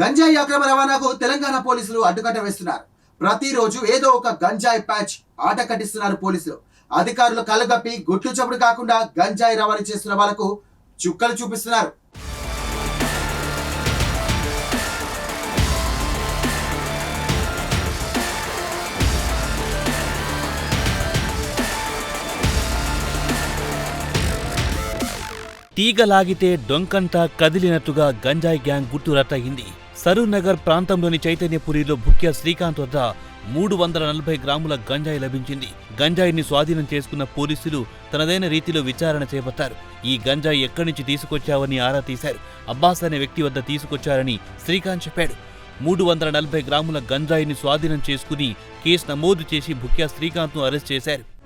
గంజాయి అక్రమ రవాణాకు తెలంగాణ పోలీసులు అడ్డుకట్ట వేస్తున్నారు. ప్రతిరోజు ఏదో ఒక గంజాయి ప్యాచ్ ఆట కట్టిస్తున్నారు పోలీసులు. అధికారులు కళ్ళగప్పి గుట్లు చప్పుడు కాకుండా గంజాయి రవాణా చేస్తున్న వాళ్ళకు చుక్కలు చూపిస్తున్నారు. తీగ లాగితే డొంకంతా కదిలినట్టుగా గంజాయి గ్యాంగ్ గుట్టు సరూనగర్ సరూర్ నగర్ ప్రాంతంలోని చైతన్యపురిలో ముఖ్య శ్రీకాంత్ వద్ద మూడు వందల నలభై గ్రాముల గంజాయి లభించింది. గంజాయిని స్వాధీనం చేసుకున్న పోలీసులు తనదైన రీతిలో విచారణ చేపట్టారు. ఈ గంజాయి ఎక్కడి నుంచి తీసుకొచ్చావని ఆరా తీశారు. అబ్బాస్ అనే వ్యక్తి వద్ద తీసుకొచ్చారని శ్రీకాంత్ చెప్పాడు. మూడు వందల నలభై గ్రాముల గంజాయిని స్వాధీనం చేసుకుని కేసు నమోదు చేసి భుక్యా శ్రీకాంత్ను అరెస్ట్ చేశారు.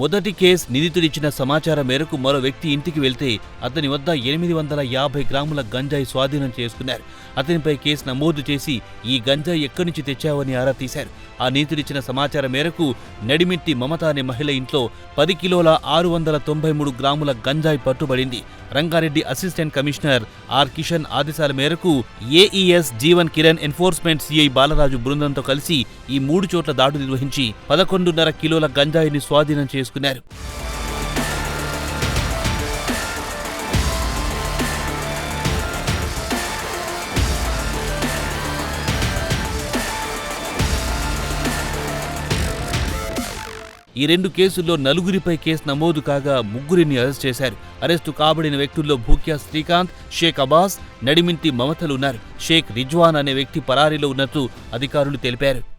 మొదటి కేసు నిందితుడిచ్చిన సమాచారం మేరకు మరో వ్యక్తి ఇంటికి వెళ్తే అతని వద్ద ఎనిమిది వందల యాభై గ్రాముల గంజాయి స్వాధీనం చేసుకున్నారు. అతనిపై కేసు నమోదు చేసి ఈ గంజాయి ఎక్కడి నుంచి తెచ్చావని ఆరా తీశారు. ఆ నిందితుడిచ్చిన సమాచారం మేరకు నడిమిట్టి మమత అనే మహిళ ఇంట్లో పది కిలోల ఆరు వందల తొంభై మూడు గ్రాముల గంజాయి పట్టుబడింది. Rangareddy assistant commissioner R Kishan ఆదేశాల మేరకు AES Jeevan Kiran enforcement CI Balaraju బృందంతో కలిసి ఈ మూడు చోట్ల దాడు నిర్వహించి పదకొండున్నర కిలోల గంజాయిని స్వాధీనం చేసుకున్నారు. ఈ రెండు కేసుల్లో నలుగురిపై కేసు నమోదు కాగా ముగ్గురిని అరెస్ట్ చేశారు. అరెస్టు కాబడిన వ్యక్తుల్లో భూక్యా శ్రీకాంత్ షేక్ అబ్బాస్ నడిమింటి మమతలు ఉన్నారు. షేక్ రిజ్వాన్ అనే వ్యక్తి పరారీలో ఉన్నట్టు అధికారులు తెలిపారు.